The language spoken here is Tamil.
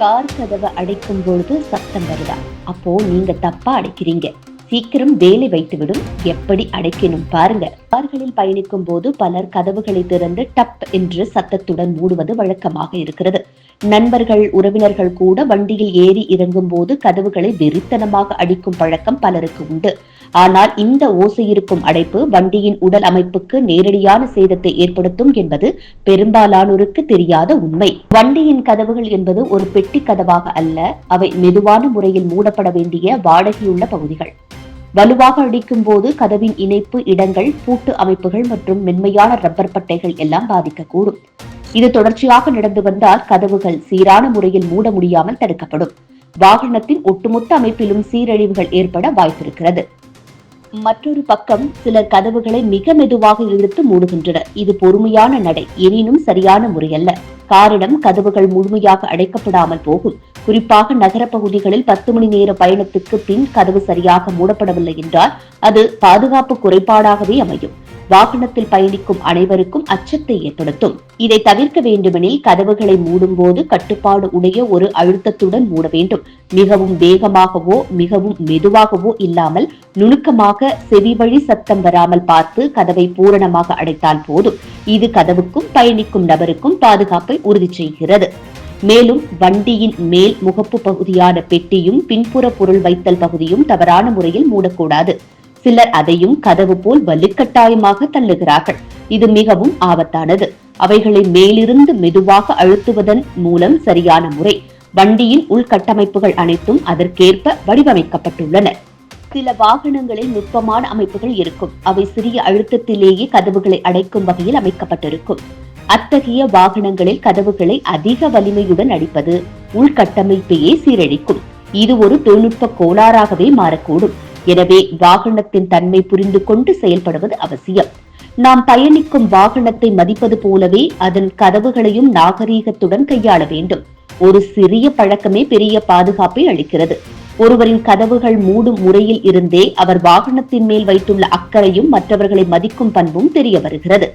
கார் கதவை அடைக்கும் பொழுது சத்தம் வருதா? அப்போ நீங்க தப்பா அடைக்கிறீங்க. சீக்கிரம் வேலை வைத்துவிடும். எப்படி அடைக்கணும் பாருங்க. கார்களில் பயணிக்கும் போது பலர் கதவுகளை திறந்து டப் என்று சத்தத்துடன் மூடுவது வழக்கமாக இருக்கிறது. நண்பர்கள் உறவினர்கள் கூட வண்டியில் ஏறி இறங்கும் போது கதவுகளை வெறித்தனமாக அடிக்கும் பழக்கம் பலருக்கு உண்டு. ஆனால் இந்த ஓசை இருக்கும் அடைப்பு வண்டியின் உடல் அமைப்புக்கு நேரடியான சேதத்தை ஏற்படுத்தும் என்பது பெரும்பாலானோருக்கு தெரியாத உண்மை. வண்டியின் கதவுகள் என்பது ஒரு பெட்டி கதவாக அல்ல அவை மெதுவான முறையில் மூடப்பட வேண்டிய வாடகையுள்ள பகுதிகள். வலுவாக அடிக்கும் போது கதவின் இணைப்பு இடங்கள் பூட்டு அமைப்புகள் மற்றும் மென்மையான ரப்பர் பட்டைகள் எல்லாம் பாதிக்கக்கூடும். இது தொடர்ச்சியாக நடந்து வந்தால் கதவுகள் சீரான முறையில் மூட முடியாமல் தடுக்கப்படும். வாகனத்தின் ஒட்டுமொத்த அமைப்பிலும் சீரழிவுகள் ஏற்பட வாய்ப்பிருக்கிறது. மற்றொரு பக்கம் சிலர் கதவுகளை மிக மெதுவாக இழுத்து மூடுகின்றனர். இது பொறுமையான நடை எனினும் சரியான முறையல்ல. காரணம் கதவுகள் முழுமையாக அடைக்கப்படாமல் போகும். குறிப்பாக நகர பகுதிகளில் பத்து மணி நேர பயணத்துக்கு பின் கதவு சரியாக மூடப்படவில்லை என்றால் அது பாதுகாப்பு குறைபாடாகவே அமையும். வாகனத்தில் பயணிக்கும் அனைவருக்கும் அச்சத்தை ஏற்படுத்தும். இதை தவிர்க்க வேண்டுமெனில் கதவுகளை மூடும் போது கட்டுப்பாடு உடைய ஒரு அழுத்தத்துடன் மூட வேண்டும். மிகவும் வேகமாகவோ மிகவும் மெதுவாகவோ இல்லாமல் நுணுக்கமாக செவி வழி சத்தம் வராமல் பார்த்து கதவை பூரணமாக அடைத்தால் போதும். இது கதவுக்கும் பயணிக்கும் நபருக்கும் பாதுகாப்பை உறுதி செய்கிறது. மேலும் வண்டியின் மேல் முகப்பு பகுதியான பெட்டியும் பின்புற பொருள் வைத்தல் பகுதியும் தவறான முறையில் மூடக்கூடாது. சிலர் அதையும் கதவு போல் வலுக்கட்டாயமாக தள்ளுகிறார்கள். இது மிகவும் ஆபத்தானது. அவைகளை மேலிருந்து மெதுவாக அழுத்துவதன் மூலம் சரியான முறை. வண்டியின் உள்கட்டமைப்புகள் அனைத்தும் அதற்கேற்ப வடிவமைக்கப்பட்டுள்ளன. சில வாகனங்களில் நுட்பமான அமைப்புகள் இருக்கும். அவை சிறிய அழுத்தத்திலேயே கதவுகளை அடைக்கும் வகையில் அமைக்கப்பட்டிருக்கும். அத்தகைய வாகனங்களில் கதவுகளை அதிக வலிமையுடன் அடிப்பது உள்கட்டமைப்பையே சீரழிக்கும். இது ஒரு தொழில்நுட்ப கோளாறாகவே மாறக்கூடும். எனவே வாகனத்தின் தன்மை புரிந்து கொண்டு செயல்படுவது அவசியம். நாம் பயணிக்கும் வாகனத்தை மதிப்பது போலவே அதன் கதவுகளையும் நாகரீகத்துடன் கையாள வேண்டும். ஒரு சிறிய பழக்கமே பெரிய பாதுகாப்பை அளிக்கிறது. ஒருவரின் கதவுகள் மூடும் முறையில் இருந்தே அவர் வாகனத்தின் மேல் வைத்துள்ள அக்கறையும் மற்றவர்களை மதிக்கும் பண்பும் தெரிய வருகிறது.